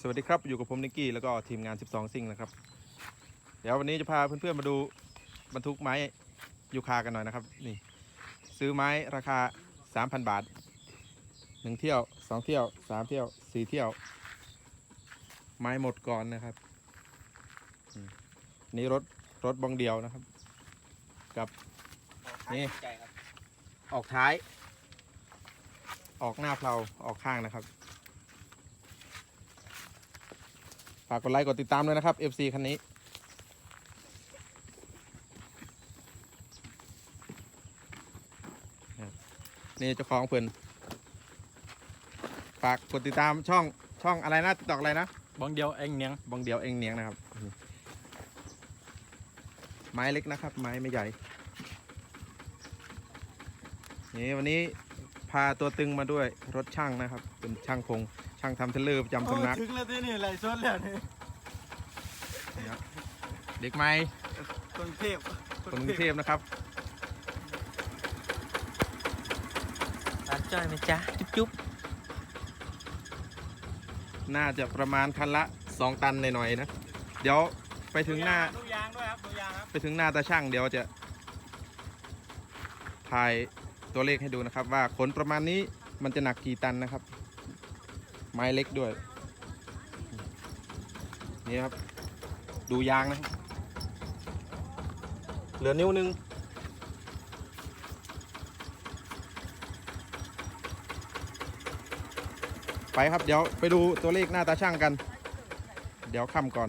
สวัสดีครับ อยู่กับผมนิกกี้แล้วก็ทีมงาน 12 ซิ่งนะครับ เดี๋ยววันนี้จะพาเพื่อนๆมาดูบรรทุกไม้ยูคากันหน่อยนะครับ นี่ ซื้อไม้ราคา 3,000 บาท 1 เที่ยว 2 เที่ยว 3 เที่ยว 4 เที่ยว ไม้หมดก่อนนะครับอืมนี่รถรถบองเดียวนะครับ กับนี่ออกท้าย ออกหน้าเพลาออกข้างนะครับ ฝากกดไลค์กดติดตามด้วยนะครับ FC คันนี้ นี่เจ้าของเพิ่นฝากกดติดตามช่องช่องอะไรนะติดต่ออะไรนะบองเดียวเองเนียงบองเดียวเองเนียงนะครับ ไม้เล็กนะครับ ไม้ไม่ใหญ่นี่วันนี้พาตัวตึงมาด้วยรถช่างนะครับ เป็นช่างพง ช่างทำเทรลเลอร์ประจำสำนัก ถึงแล้วที่นี่ไหลซดแล้วนี่นะครับเด็กไม้กรุงเทพคนกรุงเทพนะครับร้านจ้อยไหมจ๊ะ จุ๊บจุ๊บน่าจะประมาณคันละ 2 ตันหน่อยๆนะ เดี๋ยวไปถึงหน้าดูยางด้วยครับดูยางครับไปถึงหน้าตาช่างเดี๋ยวจะถ่ายตัวเลขให้ดูนะครับ ว่าขนประมาณนี้มันจะหนักกี่ตันนะครับ ไม้เล็กด้วย นี่ครับ ดูยางนะครับเหลือนิ้วหนึงไปครับ เดี๋ยวไปดูตัวเลขหน้าตาช่างกัน เดี๋ยวค่ำก่อน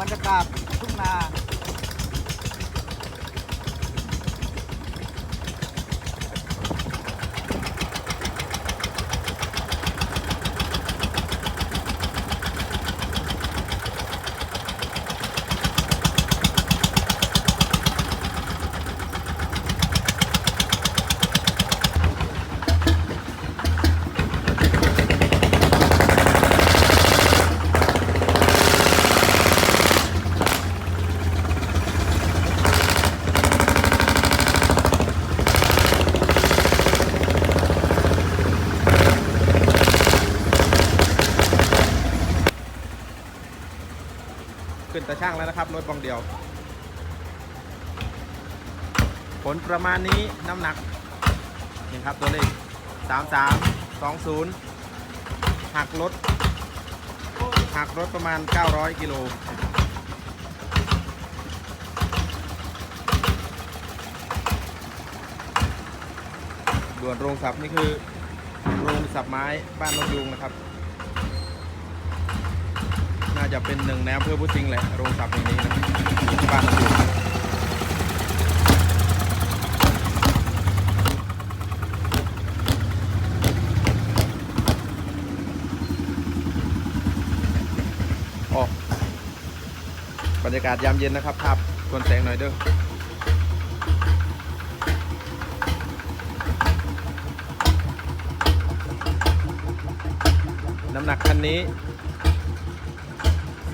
บรรยากาศทุ่งนา ช่างแล้วนะครับรถบองเดียว ผลประมาณนี้น้ำหนักนี่ครับตัวเลข3320หักรถหักรถประมาณ 900 กิโลด่วนโรงสับนี่คือ โรงสับไม้บ้านนกยูงนะครับาจะเป็นหนึ่งในอำเภอพุทิงแหละโรงสับแห่งนี้นะที่บ้านนกยูงโอ้บรรยากาศยามเย็นนะครับภาพทวนแสงหน่อยเด้อน้ำหนักคันนี้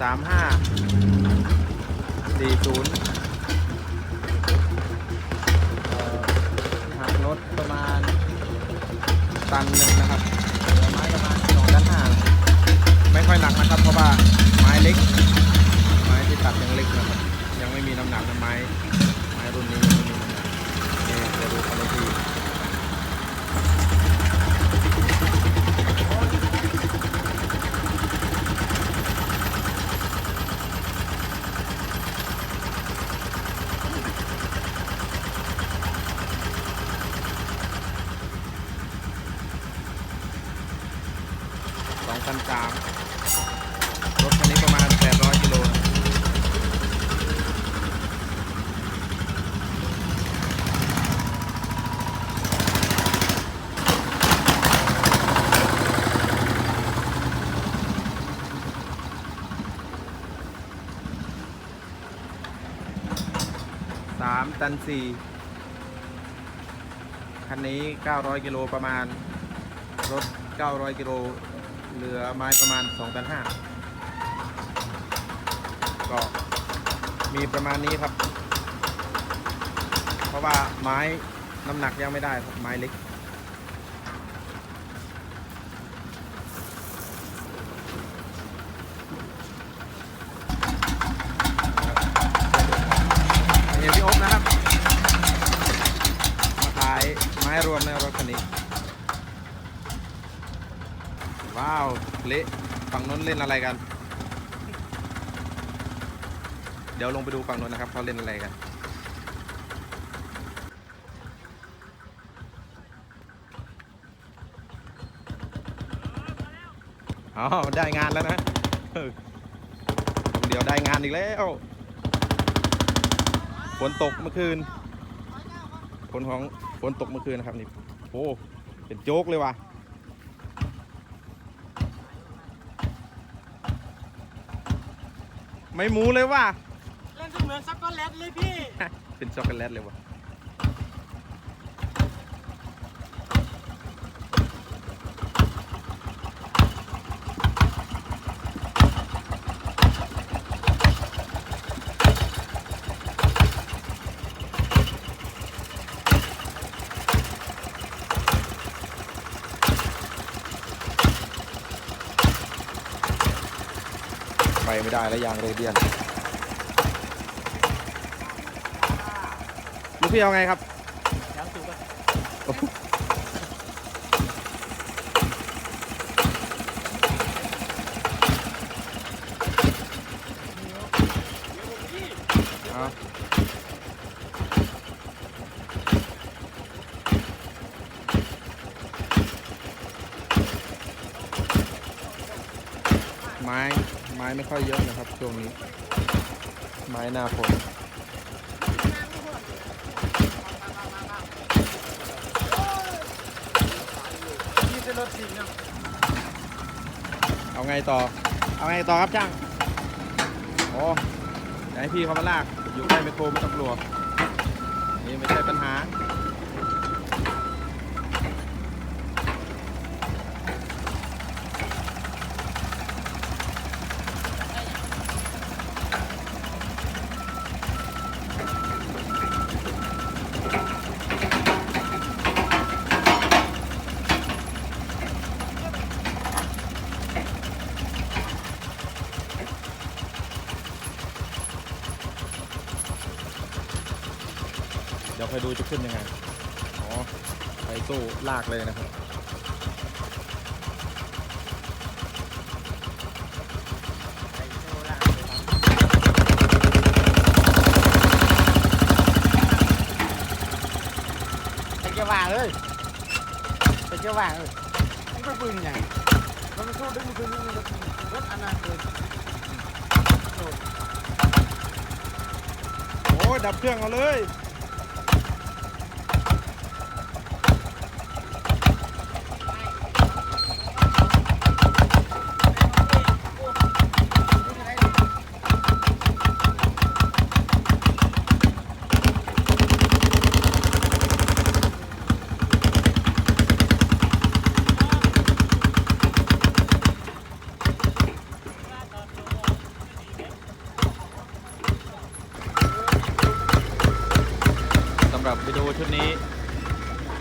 สามห้าสี่ศูนย์หักรถประมาณตันหนึ่งนะครับไม้ประมาณสองตันห้าไม่ค่อยหนักนะครับเพราะว่าไม้เล็ก ไม้ที่ตัดยังเล็กนะครับ ยังไม่มีน้ำหนักนะไม้ ไม้รุ่นนี้ยังไม่มีน้ำหนักนี่เดี๋ยวดูคันละที สามรถคันนี้ประมาณ800กิโลสามตันสี่คันนี้ 900 กิโล ประมาณ รถ 900 กิโล เหลือไม้ประมาณ2ตัน5ก็มีประมาณนี้ครับ เพราะว่าไม้น้ำหนักยังไม่ได้ครับไม้เล็กเห็นพี่อบนะครับ มาขายไม้รวมในรถคันนี้ ว้าวเละฝั่งนู้นเล่นอะไรกัน เดี๋ยวลงไปดูฝั่งนู้นนะครับเขาเล่นอะไรกันอ๋อได้งานแล้วนะเดี๋ยวได้งานอีกแล้วฝนตกเมื่อคืนฝนของฝนตกเมื่อคืนนะครับนี่โอ้เป็นโจ๊กเลยว่ะ ไม่หมูเลยว่ะ เล่นเหมือนซักโกแลตเลยพี่ เป็นช็อกโกแลตเลยว่ะ ไปไม่ได้แล้วยางเรเดียนลูกพี่เอาไงครับยังสูงกันเอาไม้ ไม้ไม่ค่อยเยอะนะครับช่วงนี้ ไม้หน้าฝนนี่เอาไงต่อ เอาไงต่อครับช่างโอ้อยาให้พี่เขามาลาก อยู่ใกล้ไมโครไม่ต้องกลัวนี่ไม่ใช่ปัญหา คอยดูจะขึ้นยังไง อ๋อไปตู้ลากเลยนะครับ เป็นจะว่างเลยเป็นจะว่างเลยมันไปปืนยังมันไม่สู้ดึงมันคืนมันรถอันนั้นเลยโอ้ยดับเครื่องเอาเลย รับวิดีโอชุดนี้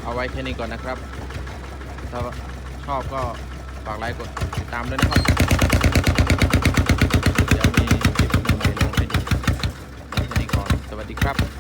เอาไว้แค่นี้ก่อนนะครับ ถ้าชอบก็ฝากไลค์กดติดตามด้วยนะครับเดี๋ยวมีคลิปใหม่ๆลงให้ดูแค่นี้ก่อน สวัสดีครับ